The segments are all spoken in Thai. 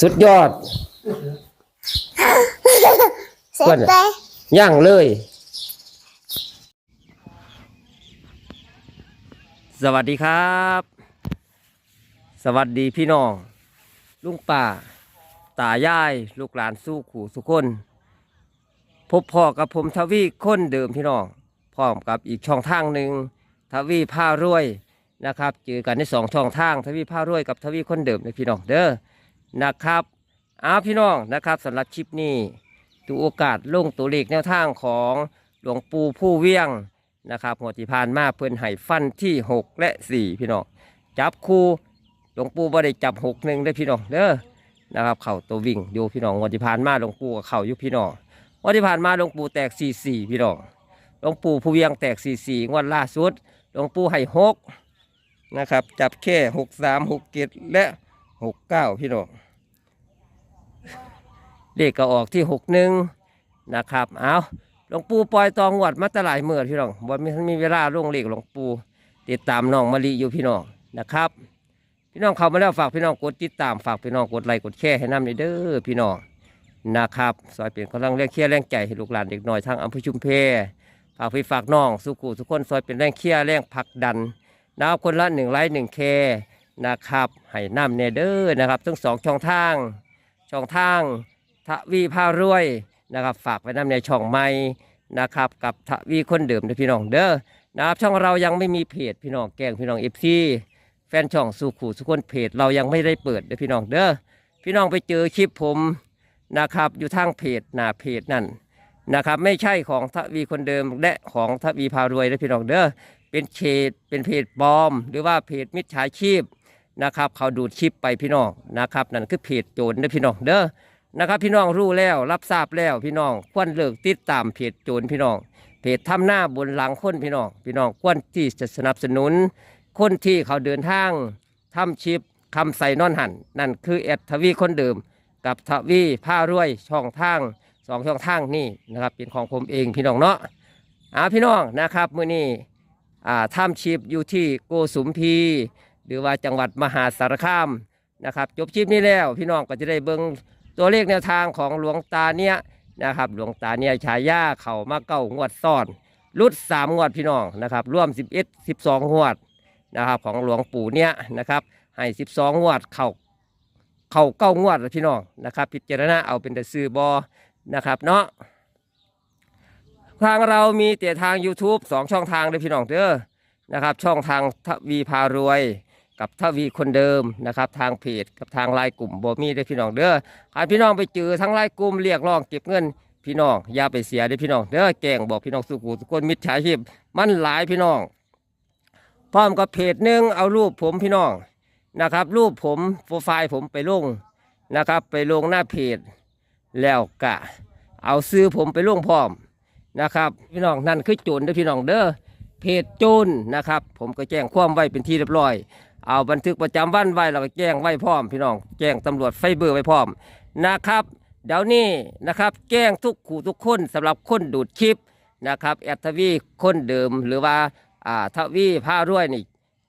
สุดยอดเสร็จไปย่างเลย สวัสดีครับ สวัสดีพี่น้อง ลุงป่า ตายาย ลูกหลานสู้ขู่สุกคน พบพ่อกับผมทวีคนเดิมพี่น้อง พร้อมกับอีกช่องทางหนึ่งทวีผ้ารวยนะครับเจอกันในสองช่องทางทวีผ้ารวยกับทวีคนเดิมในพี่น้องเด้อ นะครับอ้าพี่น้องนะครับสำหรับคลิปนี้ดูโอกาสลงตัวเลขแนวทางของหลวงปู่ผู้เวียงนะครับหัวที่ผ่านมาเพิ่นให้ฟันที่ 6 และ 4 พี่น้องจับคู่หลวงปู่บ่ได้จับ6หนึ่งได้พี่น้องเด้อนะครับ เข่าตัววิ่งอยู่พี่น้องหัวที่ผ่านมาหลวงปู่กับเข่าอยู่พี่น้องหัวที่ผ่านมาหลวงปู่แตก 4 4 พี่น้องหลวงปู่ผู้เวียงแตก 4 4งวดล่าสุดหลวงปู่ให้6นะครับจับแค่ 6 3 6 7และ 6 9พี่น้องเลขก็ออกที่หกหนึ่งนะครับ เอาหลวงปู่ปล่อยตองหวดมาตหลายเมื่อพี่น้องบ่มีมีเวลาลงเลขหลวงปู่ติดตามน้องมะลิอยู่พี่น้องนะครับ พี่น้องเข้ามาแล้วฝากพี่น้องกดติดตามฝากพี่น้องกดไลค์กดแชร์ให้น้ำในเด้อพี่น้องนะครับซอยเปลี่ยนกำลังแรงเคียร์แรงใจให้ลูกหลานเด็กน้อยทางอำเภอชุมเพฝากพี่ฝากน้องสุขุทุกคนซอยเป็นแรงเคียร์แรงผลักดันนะครับคนละหนึ่งไลค์หนึ่งแคร์ นะครับให้นำเนเด้อนะครับทั้งสองช่องทางช่องทางทวีพารวยนะครับ ฝากไว้นำในช่องใหม่นะครับ กับทวีคนเดิมนะพี่น้องเด้อนะครับช่องเรายังไม่มีเพจพี่น้องแกงพี่น้องเอฟซีแฟนช่องสุขูสุคนเพจเรายังไม่ได้เปิดเด้พี่น้องเด้อพี่น้องไปเจอคลิปผมนะครับ อยู่ทางเพจหน้าเพจนั่นนะครับ ไม่ใช่ของทวีคนเดิมและของทวีพารวยนะพี่น้องเด้อเป็นเพจเป็นเพจปลอม หรือว่าเพจมิจฉาชีพ นะครับ เขาดูดคลิปไปพี่น้องนะครับ นั่นคือเพจโจรนะพี่น้องเด้อนะครับ พี่น้องรู้แล้วรับทราบแล้วพี่น้องควรเลิกติดตามเพจโจรพี่น้องเพจทำหน้าบนหลังคนพี่น้องพี่น้องควรที่จะสนับสนุน คนที่เขาเดินทางทำชิปคำใส่นอนหันนั่นคือแอดทวีคนเดิม กับทวีผ้ารวยช่องทางสองช่องทางนี่นะครับเป็นของผมเองพี่น้องเนาะอ่าพี่น้องนะครับมื้อนี้อ่าทำชิปอยู่ที่โกสุมพี หรือว่าจังหวัดมหาสารคามนะครับ จบชิปนี้แล้วพี่น้องก็จะได้เบิ่งตัวเลขแนวทางของหลวงตาเนี่ยนะครับ หลวงตาเนี่ยฉายาเข่ามาเก้างวดซ้อนรุดสามงวดพี่น้องนะครับร่วม11 12งงวดนะครับของหลวงปู่เนี่ยนะครับให้12งงวดเข่าเข่าเก้างวดพี่น้องนะครับ พิจารณาเอาเป็นแต่ซื้อบอนะครับเนาะทางเรามีแต่ทาง YouTube สองช่องทางเลยพี่น้องเด้อนะครับ ช่องทางทวีพารวย กับทวีคนเดิมนะครับ ทางเพจกับทางไลน์กลุ่มบอมีได้พี่น้องเด้อหาพี่น้องไปเจอทั้งไลน์กลุ่มเรียกร้องเก็บเงินพี่น้องอย่าไปเสียเด้อพี่น้องเด้อแกงบอกพี่น้องสุขุทุกคนมิจฉาชีพมันหลายพี่น้อง พร้อมกับเพจหนึ่งเอารูปผมพี่น้องนะครับ รูปผมโปรไฟล์ผมไปลงนะครับ ไปลงหน้าเพจแล้วกะ เอาซื้อผมไปลงพร้อมนะครับ พี่น้องนั่นคือโจรเด้อพี่น้องเด้อเพจโจรนะครับ ผมก็แจ้งความไว้เป็นที่เรียบร้อย เอาบันทึกประจำวันไว้แล้วก็แจ้งไว้พร้อม พี่น้องแจ้งตำรวจไฟเบอร์ไว้พร้อมนะครับ เดี๋ยวนี้นะครับแจ้งทุกขู่ทุกคนสำหรับคนดูดคลิปนะครับแอดทวีคนเดิมหรือว่าอ่าทวีผ้ารวยนี่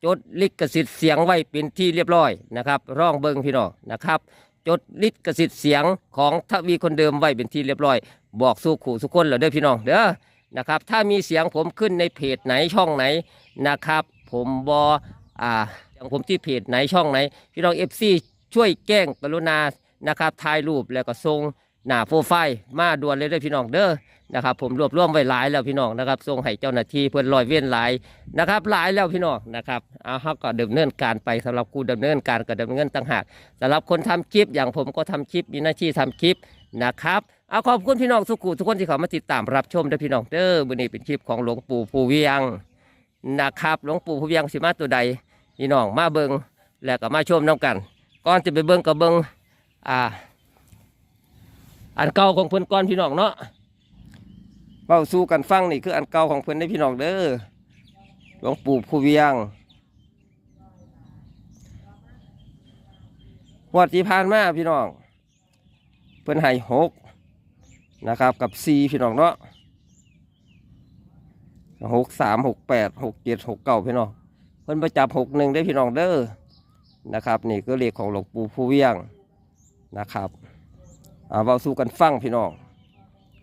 จดลิขสิทธิ์เสียงไว้เป็นที่เรียบร้อยนะครับร่องเบิงพี่น้องนะครับ จดลิขสิทธิ์เสียงของทวีคนเดิมไว้เป็นที่เรียบร้อย บอกสู้ขู่ทุกคนแล้วเด้อพี่น้องเด้อนะครับถ้ามีเสียงผมขึ้นในเพจไหนช่องไหนนะครับ ผมบออ่า องผมที่เพจไหนช่องไหน พี่น้องเอฟซีช่วยแก้งกรุณานะครับถ่ายรูปแล้วก็ส่งหน้าโปรไฟล์มาด่วนเลยเด้อพี่น้องเด้อนะครับ ผมรวบรวมไว้หลายแล้วพี่น้องนะครับส่งให้เจ้าหน้าที่เพื่อนลอยเว้นหลายนะครับหลายแล้วพี่น้องนะครับเอาเขาก็ดำเนินการไปสำหรับกูดำเนินการก็ดำเนินต่างหากสำหรับคนทำคลิปอย่างผมก็ทำคลิปมีหน้าที่ทำคลิปนะครับเอาขอบคุณพี่น้องสุขุทุกคนที่เขามาติดตามรับชมเด้อพี่น้องเด้อวันนี้เป็นคลิปของหลวงปู่ภูเวียงนะครับหลวงปู่ภูเวียงสิมาตัวใด พี่น้องมาเบิงแล้วก็มาชมน้ำกัน ก่อนจะไปเบิงกับเบิงอ่า อันเก่าของเพิ่อนก่อนพี่น้องเนาะเบ้าสู้กันฟังนี่คืออันเก่าของเพิ่อนได้พี่น้องเด้อหลวงปู่ผู้เวียงวัดที่ผ่านมาพี่น้อง เพิ่นให้หกนะครับกับสี่พี่น้องเนาะหกสามหกแปดหกเจ็ดหกเก้าพี่น้อง เพิ่นประจับหกหนึ่งได้พี่น้องเด้อนะครับ นี่ก็เลขของหลวงปู่ผู้เวียงนะครับเอาเบาสู่กันฟังพี่น้อง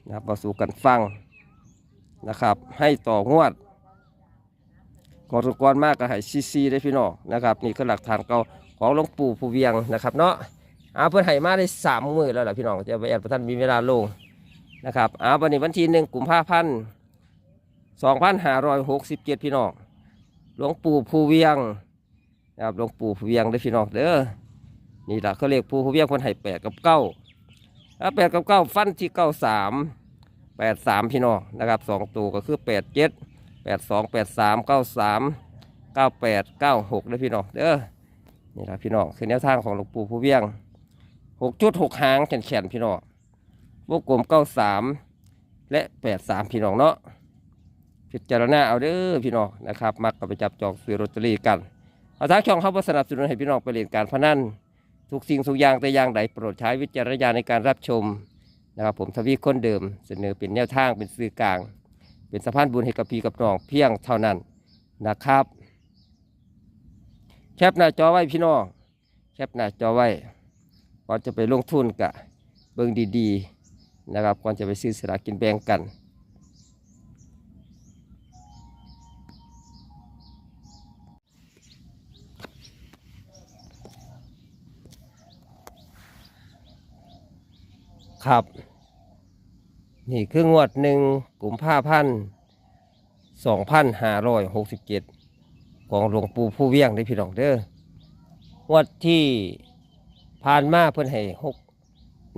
นะครับเบาสู่กันฟังนะครับ ให้ต่องวดงวดก่อนมากก็ให้ซีซีได้พี่น้องนะครับ นี่คือหลักฐานเก่าของหลวงปู่ผู้เวียงนะครับ เนาะอาเพื่อนให้มาได้สามมือแล้วล่ะพี่น้องจะไปแอดประท่านมีเวลาลงนะครับอาวันนี้วันที่หนึ่งกุมภาพันธ์สองพันห้าร้อยหกสิบเจ็ดพี่น้อง หลวงปู่ผูเวียงนะครับหลวงปู่ผู้เวียงได้พี่น้องเด้อนี่แหละเขาเรียกปู่ผู้เวียงคนให้แปดกับเก้าแปดกับเก้าฟันที่เก้าสามแปดสามพี่น้องนะครับสองตัวก็คือแปดเจ็ดแปดสองแปดสามเก้าสามเก้าแปดเก้าหกได้พี่น้องเด้อนี่แหละพี่น้องคือแนวทางของหลวงปู่ผูเวียงหกจุดหกหางแขนแขนๆพี่น้องวงกลมเก้าสามและแปดสามพี่น้องเนาะ พิจารณาเอาเด้อพี่น้องนะครับ มักก็ไปจับจองซื้อลอตเตอรี่กันเอาทางช่องเข้าบ่สนับสนุนให้พี่น้องไปเล่นการพนันทุกสิ่งทุกอย่างแต่อย่างใดโปรดใช้วิจารณญาณในการรับชมนะครับผมทวีคนเดิมเสนอเป็นแนวทางเป็นสื่อกลาง เป็นสะพานบุญให้กับพี่กับน้องเพียงเท่านั้นนะครับ แคปหน้าจอไว้พี่น้องแคปหน้าจอไว้ก่อนจะไปลงทุนกะเบิ่งดีๆนะครับก่อนจะไปซื้อสลากกินแบ่งกัน ครับ นี่คืองวดหนึ่งกลุ่มผ้าพันสองพันห้าร้อยหกสิบเจ็ดของหลวงปู่ผู้เวียงได้พี่น้องเด้องวดที่ผ่านมาเพิ่นให้หก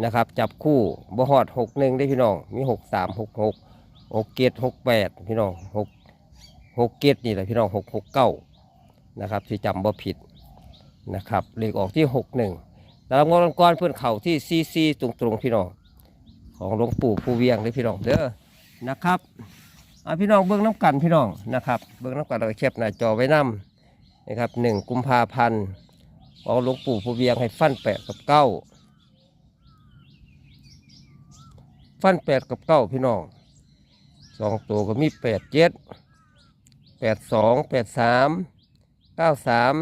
นะครับ จับคู่บ่ฮอดหกหนึ่งได้พี่น้อง มีหกสามหกหกหกเกตหกแปดพี่น้องหกหกเกตนี่แหละพี่น้องหกหกเก้านะครับที่จำบ่ผิดนะครับเลขออกที่หกหนึ่ง แต่ละงวดก่อนเพื่อนเข่าที่ซีซีตรงตรงๆพี่น้องของหลวงปู่ผู้เวียงเลยพี่น้องเด้อนะครับเอาพี่น้องเบิ้งน้ำกันพี่น้องนะครับ เบิ้งน้ำกันเราแคบหน้าจอไว้นํนะครับหนึ่งกุมภาพันธ์ของหลวงปู่ผู้เวียงให้ฟันแปดกับเก้าฟันแปดกับเก้าพี่น้องสองตัวก็มีแปดเจ็ดแปดสองแปดสามเก้าสาม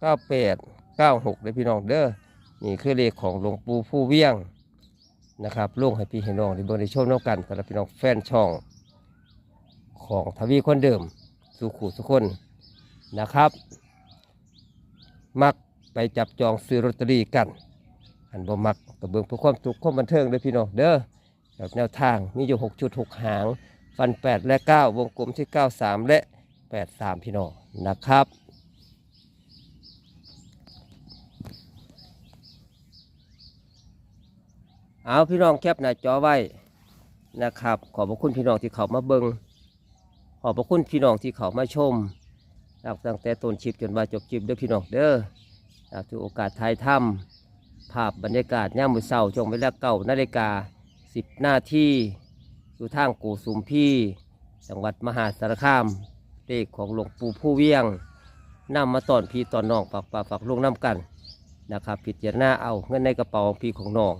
เก้าแปดเก้าหกเลยพี่น้องเด้อ นี่คือเลขของหลวงปู่ผู้เวียงนะครับลงให้พี่ให้น้องในเบอร์ในชมน้องกันสำหรับพี่น้องแฟนช่อง ของทวีคนเดิมสุขุสุคนนะครับ มักไปจับจองซื้อลอตเตอรี่กัน อันบ่มักกับเบิ่งเพื่อความสุขความบันเทิงเด้อพี่น้องเด้อแบบแนวทางมีอยู่หกจุดหกหาง ฟันแปดและเก้าวงกลมที่เก้าสามและแปดสามพี่น้องนะครับ เอาพี่น้องแคปหน้าจอไว้นะครับ ขอบพระคุณพี่น้องที่เขามาเบิงขอบพระคุณพี่น้องที่เขามาชมนะครับตั้งแต่ต้นคลิปจนมาจบคลิปเด้อพี่น้องเด้อนะถือโอกาสถ่ายทำภาพบรรยากาศย่ามมือเศร้าช่วงเวลาเก่านาฬิกาสิบนาทีอยู่ทางกูสุมพี่จังหวัดมหาสารคามเลขของหลวงปู่ผู้เวียงนำมาตอนพี่ตอนน้องฝากฝากฝากลุงน้ำกันนะครับพิดจารณาเอาเงินในกระเป๋าของพี่ของน้อง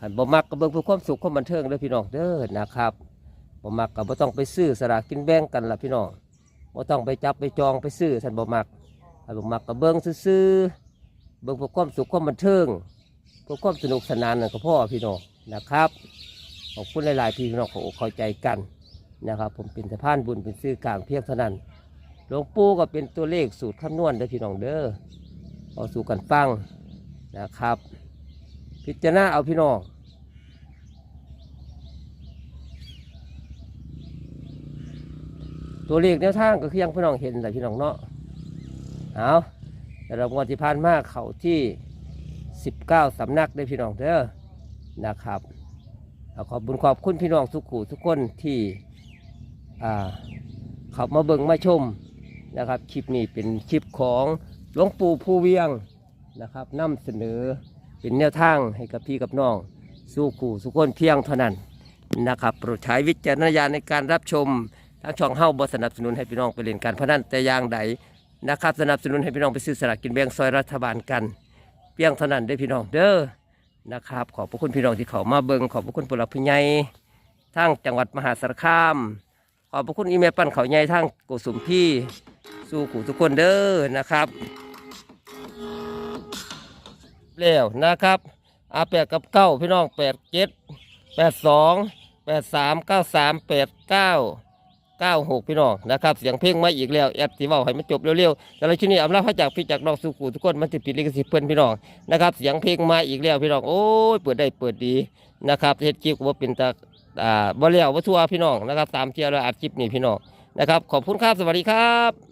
หันบ่มักก็เบิ่งเพื่อความสุขความบันเทิงเด้อพี่น้องเด้อนะครับบ่มักก็บ่ต้องไปซื้อสลากกินแบ่งกันล่ะพี่น้องบ่ต้องไปจับไปจองไปซื้อท่านบ่มักถ้าบ่มักก็เบิ่งซื่อเบิ่งเพื่อความสุขความบันเทิงเพื่อความสนุกสนานนั่นก็พ่อพี่น้องนะครับขอบคุณหลายๆพี่น้องของเข้าใจกันนะครับ ผมเป็นสะพานบุญเป็นซื้อกลางเพียงเท่านั้นหลวงปู่ก็เป็นตัวเลขสูตรคำนวณเด้อพี่น้องเด้อเอาสู่กันฟังนะครับ พิจารณาเอาพี่น้องตัวเลขแนวทางก็คือยังพี่น้องเห็นแต่พี่น้องเนาะเอาแต่เรางวดที่ผ่านมาเขาที่ 19 สำนักได้พี่น้องเด้อนะครับขอบบุญขอบคุณพี่น้องทุกขู่ทุกคนที่อ่าเขามาเบิ่งมาชมนะครับคลิปนี้เป็นคลิปของหลวงปู่ผู้เวียงนะครับนำเสนอ เป็นแนวทางให้กับพี่กับน้อง สู้ขู่สุกคนเพียงเท่านั้นนะครับโปรดใช้วิจารณญาณในการรับชมทางช่องเฮ้าบสนับสนุนให้พี่น้องไปเล่นการพนันแต่อย่างใดนะครับสนับสนุนให้พี่น้องไปซื้อสลากกินแบ่งซอยรัฐบาลกัน เพียงเท่านั้นได้พี่น้องเด้อนะครับ ขอบพระคุณพี่น้องที่เขามาเบิงขอบพระคุณผู้หลักผู้ใหญ่ทางจังหวัดมหาสารคาม ขอบพระคุณอีเมลปั้นเขาใหญ่ทางโกสุมพี่ สู้ขู่ทุกคนเด้อนะครับ แล้วนะครับอาแปดกับเก้าพี่น้องแปดเจ็ดแปดสองแปดสามเก้าสามแปดเก้าเก้าหกพี่น้องนะครับเสียงเพลงมาอีกแล้วแอดสีเบาให้มันจบเร็วๆแต่ละชิ้นนี้อำลาพระจากพี่จากน้องสุกูทุกคนมันจะปิดลิขสิทธิ์เพื่อนพี่น้องนะครับเสียงเพลงมาอีกแล้วพี่น้องโอ้ยเปิดได้เปิดดีนะครับเฮ็ดคลิปว่าเป็นตาอ่าบ่เลี้ยวบ่ทั่วพี่น้องนะครับตามเที่ยวแล้วอัดคลิปนี่พี่น้องนะครับขอบคุณครับสวัสดีครับ